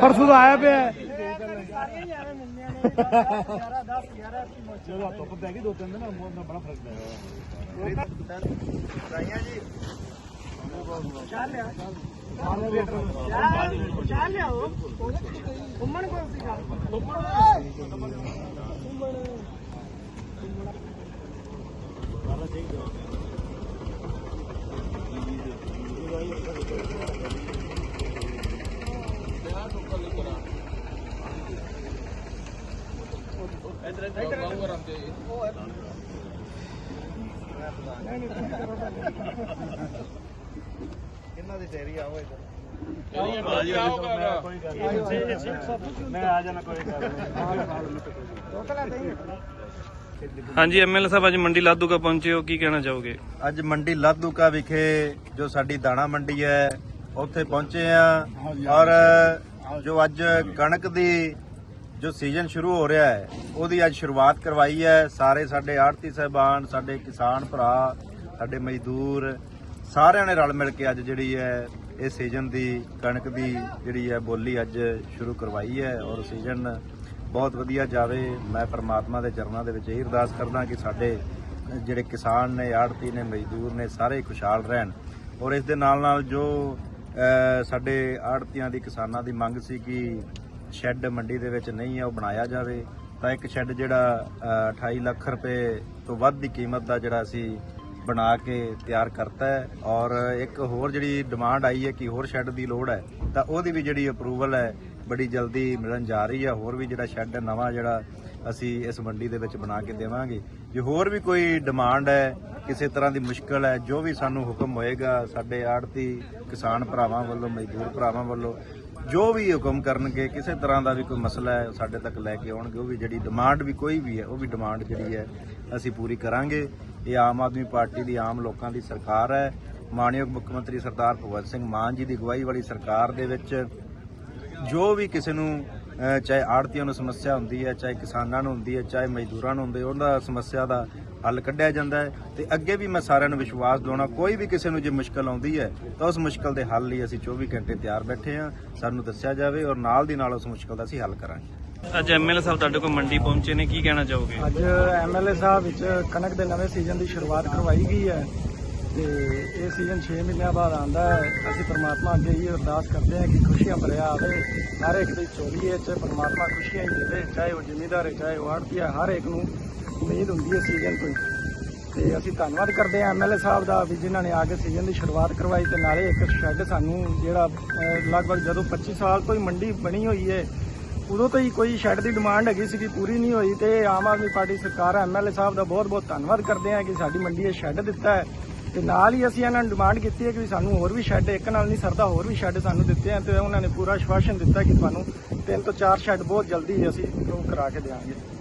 ਪਰਸੋਂ ਦਾ ਆਇਆ ਪਿਆ। ਚਲੋ ਧੁੱਪ ਪੈ ਗਈ ਦੋ ਤਿੰਨ ਦਿਨ ਮੌਸਮ ਬੜਾ ਫ਼ਰਕ ਪਿਆ ਰਾਈਆਂ ਜੀ। ਚਾਹ ਲਿਆਓ ਘੁੰਮਣ ਕੋਲ ਸੀ ਇਹਨਾਂ ਦੀ ਡੇਰੀ ਆਓ ਇੱਧਰ? ਹਾਂਜੀ ਐਮਐਲਏ ਸਾਹਿਬ, ਅੱਜ ਮੰਡੀ ਲਾਧੂਕਾ ਪਹੁੰਚੇ ਹੋ, ਕੀ ਕਹਿਣਾ ਚਾਹੋਗੇ? ਅੱਜ ਮੰਡੀ ਲਾਦੂਕਾ ਵਿਖੇ ਜੋ ਸਾਡੀ ਦਾਣਾ ਮੰਡੀ ਹੈ, ਉੱਥੇ ਪਹੁੰਚੇ ਆ ਔਰ ਜੋ ਅੱਜ ਕਣਕ ਦੀ ਜੋ ਸੀਜ਼ਨ ਸ਼ੁਰੂ ਹੋ ਰਿਹਾ ਹੈ, ਉਹਦੀ ਅੱਜ ਸ਼ੁਰੂਆਤ ਕਰਵਾਈ ਹੈ। ਸਾਰੇ ਸਾਡੇ ਆੜਤੀ ਸਹਿਬਾਨ, ਸਾਡੇ ਕਿਸਾਨ ਭਰਾ, ਸਾਡੇ ਮਜ਼ਦੂਰ, ਸਾਰਿਆਂ ਨੇ ਰਲ ਮਿਲ ਕੇ ਅੱਜ ਜਿਹੜੀ ਹੈ ਇਹ ਸੀਜ਼ਨ ਦੀ ਕਣਕ ਦੀ ਜਿਹੜੀ ਹੈ ਬੋਲੀ ਅੱਜ ਸ਼ੁਰੂ ਕਰਵਾਈ ਹੈ ਔਰ ਸੀਜ਼ਨ ਬਹੁਤ ਵਧੀਆ ਜਾਵੇ। ਮੈਂ ਪਰਮਾਤਮਾ ਦੇ ਚਰਨਾਂ ਦੇ ਵਿੱਚ ਇਹ ਅਰਦਾਸ ਕਰਦਾ ਕਿ ਸਾਡੇ ਜਿਹੜੇ ਕਿਸਾਨ ਨੇ ਆੜਤੀ ਨੇ ਮਜ਼ਦੂਰ ਨੇ ਸਾਰੇ ਖੁਸ਼ਹਾਲ ਰਹਿਣ। ਔਰ ਇਸ ਦੇ ਨਾਲ ਨਾਲ ਜੋ ਸਾਡੇ ਆੜਤੀਆਂ ਦੀ ਕਿਸਾਨਾਂ ਦੀ ਮੰਗ ਸੀ ਕਿ ਸ਼ੈੱਡ ਮੰਡੀ ਦੇ ਵਿੱਚ ਨਹੀਂ ਹੈ ਉਹ ਬਣਾਇਆ ਜਾਵੇ ਤਾਂ ਇੱਕ ਸ਼ੈੱਡ ਜਿਹੜਾ ਅ, 28 ਲੱਖ ਰੁਪਏ ਤੋਂ ਵੱਧ ਦੀ ਕੀਮਤ ਦਾ ਜਿਹੜਾ ਅਸੀਂ ਬਣਾ ਕੇ ਤਿਆਰ ਕਰਤਾ ਹੈ ਔਰ ਇੱਕ ਹੋਰ ਜਿਹੜੀ ਡਿਮਾਂਡ ਆਈ ਹੈ ਕਿ ਹੋਰ ਸ਼ੈੱਡ ਦੀ ਲੋੜ ਹੈ, ਤਾਂ ਉਹਦੀ ਵੀ ਜਿਹੜੀ ਅਪਰੂਵਲ ਹੈ, ਬੜੀ ਜਲਦੀ ਮਿਲਣ ਜਾ ਰਹੀ ਹੈ। ਹੋਰ ਵੀ ਜਿਹੜਾ ਸ਼ੈੱਡ ਹੈ, ਨਵਾਂ ਜਿਹੜਾ ਅਸੀਂ ਇਸ ਮੰਡੀ ਦੇ ਵਿੱਚ ਬਣਾ ਕੇ ਦੇਵਾਂਗੇ। ਜੇ ਹੋਰ ਵੀ ਕੋਈ ਡਿਮਾਂਡ ਹੈ ਕਿਸੇ ਤਰ੍ਹਾਂ ਦੀ ਮੁਸ਼ਕਲ ਹੈ, ਜੋ ਵੀ ਸਾਨੂੰ ਹੁਕਮ ਹੋਏਗਾ, ਸਾਡੇ ਆੜਤੀ ਕਿਸਾਨ ਭਰਾਵਾਂ ਵੱਲੋਂ, ਮਜ਼ਦੂਰ ਭਰਾਵਾਂ ਵੱਲੋਂ, ਜੋ ਵੀ ਹੁਕਮ ਕਰਨਗੇ, ਕਿਸੇ ਤਰ੍ਹਾਂ ਦਾ ਵੀ ਕੋਈ ਮਸਲਾ ਹੈ, ਸਾਡੇ ਤੱਕ ਲੈ ਕੇ ਆਉਣਗੇ, ਉਹ ਵੀ ਜਿਹੜੀ ਡਿਮਾਂਡ ਵੀ ਕੋਈ ਵੀ ਹੈ, ਉਹ ਵੀ ਡਿਮਾਂਡ ਜਿਹੜੀ ਹੈ, ਅਸੀਂ ਪੂਰੀ ਕਰਾਂਗੇ। ਇਹ ਆਮ ਆਦਮੀ ਪਾਰਟੀ ਦੀ, ਆਮ ਲੋਕਾਂ ਦੀ ਸਰਕਾਰ ਹੈ। ਮਾਨਯੋਗ ਮੁੱਖ ਮੰਤਰੀ ਸਰਦਾਰ ਭਗਵੰਤ ਸਿੰਘ ਮਾਨ ਜੀ ਦੀ ਅਗਵਾਈ ਵਾਲੀ ਸਰਕਾਰ ਦੇ ਵਿੱਚ ਜੋ ਵੀ ਕਿਸੇ ਨੂੰ ਚਾਹੇ ਆੜਤੀਆਂ ਨੂੰ ਸਮੱਸਿਆ ਹੁੰਦੀ ਹੈ ਚਾਹੇ ਕਿਸਾਨਾਂ ਨੂੰ ਹੁੰਦੀ ਹੈ ਚਾਹੇ ਮਜ਼ਦੂਰਾਂ ਨੂੰ ਹੁੰਦੀ ਹੈ ਉਹਨਾਂ ਸਮੱਸਿਆ ਦਾ ਹੱਲ ਕੱਢਿਆ ਜਾਂਦਾ ਹੈ ਤੇ ਅੱਗੇ ਵੀ ਮੈਂ ਸਾਰਿਆਂ ਨੂੰ ਵਿਸ਼ਵਾਸ ਦਿਵਾਉਣਾ ਕੋਈ ਵੀ ਕਿਸੇ ਨੂੰ ਜੇ ਮੁਸ਼ਕਲ ਆਉਂਦੀ ਹੈ ਤਾਂ ਉਸ ਮੁਸ਼ਕਲ ਦੇ ਹੱਲ ਲਈ ਅਸੀਂ 24 ਘੰਟੇ ਤਿਆਰ ਬੈਠੇ ਹਾਂ ਸਾਨੂੰ ਦੱਸਿਆ ਜਾਵੇ ਔਰ ਨਾਲ ਦੀ ਨਾਲ ਉਸ ਮੁਸ਼ਕਲ ਦਾ ਅਸੀਂ ਹੱਲ ਕਰਾਂਗੇ। ਅੱਜ ਐਮਐਲਏ ਸਾਹਿਬ ਤੁਹਾਡੇ ਕੋਲ ਮੰਡੀ ਪਹੁੰਚੇ ਨੇ ਕੀ ਕਹਿਣਾ ਚਾਹੋਗੇ? ਅੱਜ ਐਮਐਲਏ ਸਾਹਿਬ ਵਿੱਚ ਕਣਕ ਦੇ ਨਵੇਂ ਸੀਜ਼ਨ ਦੀ ਸ਼ੁਰੂਆਤ ਕਰਵਾਈ ਗਈ ਹੈ। ਤੇ ਇਹ ਸੀਜ਼ਨ 6 ਮਹੀਨਿਆਂ ਬਾਅਦ ਆਂਦਾ ਅਸੀਂ ਪ੍ਰਮਾਤਮਾ ਅੱਗੇ ਇਹ ਅਰਦਾਸ ਕਰਦੇ ਹਾਂ ਕਿ ਖੁਸ਼ੀਆਂ ਭਰਿਆ ਆਵੇ। ਹਰ ਇੱਕ ਦੀ ਝੋਲੀ ਵਿੱਚ ਪ੍ਰਮਾਤਮਾ ਖੁਸ਼ੀਆਂ ਹੀ ਦੇਵੇ, ਚਾਹੇ ਉਹ ਜ਼ਿਮੀਂਦਾਰ ਹੈ, ਚਾਹੇ ਉਹ ਆੜਤੀ ਹੈ, ਹਰ ਇੱਕ ਨੂੰ ਉਮੀਦ ਹੁੰਦੀ ਹੈ ਸੀਜ਼ਨ ਤੋਂ ਹੀ। ਤੇ ਅਸੀਂ ਧੰਨਵਾਦ ਕਰਦੇ ਹਾਂ ਐਮਐਲਏ ਸਾਹਿਬ ਦਾ ਵੀ ਜਿਨ੍ਹਾਂ ਨੇ ਆ ਕੇ ਸੀਜ਼ਨ ਦੀ ਸ਼ੁਰੂਆਤ ਕਰਵਾਈ ਤੇ ਨਾਲੇ ਇੱਕ ਸ਼ੈੱਡ ਸਾਨੂੰ ਜਿਹੜਾ ਲਗਭਗ ਜਦੋਂ 25 ਸਾਲ ਤੋਂ ਹੀ ਮੰਡੀ ਬਣੀ ਹੋਈ ਹੈ, ਉਦੋਂ ਤੋਂ ਹੀ ਕੋਈ ਸ਼ੈੱਡ ਦੀ ਡਿਮਾਂਡ ਹੈਗੀ ਸੀ ਕਿ ਪੂਰੀ ਨਹੀਂ ਹੋਈ ਤੇ ਆਮ ਆਦਮੀ ਪਾਰਟੀ ਸਰਕਾਰ ਐਮਐਲਏ ਸਾਹਿਬ ਦਾ ਬਹੁਤ ਬਹੁਤ ਧੰਨਵਾਦ ਕਰਦੇ ਹਾਂ ਕਿ ਸਾਡੀ ਮੰਡੀ ਇਹ ਸ਼ੈੱਡ ਦਿੱਤਾ ਹੈ। ਤੇ ਨਾਲ ਹੀ ਅਸੀਂ ਇਹਨਾਂ ਨੂੰ ਡਿਮਾਂਡ ਕੀਤੀ ਹੈ ਕਿ ਵੀ ਸਾਨੂੰ ਹੋਰ ਵੀ ਸ਼ੈੱਡ ਇੱਕ ਨਾਲ ਨਹੀਂ ਸਰਦਾ, ਹੋਰ ਵੀ ਸ਼ੈੱਡ ਸਾਨੂੰ ਦਿੱਤੇ ਆ ਤੇ ਉਹਨਾਂ ਨੇ ਪੂਰਾ ਆਸ਼ਵਾਸਨ ਦਿੱਤਾ ਕਿ ਤੁਹਾਨੂੰ ਤਿੰਨ ਤੋਂ ਚਾਰ ਸ਼ੈੱਡ ਬਹੁਤ ਜਲਦੀ ਅਸੀਂ ਉਹ ਕਰਾ ਕੇ ਦੇਵਾਂਗੇ।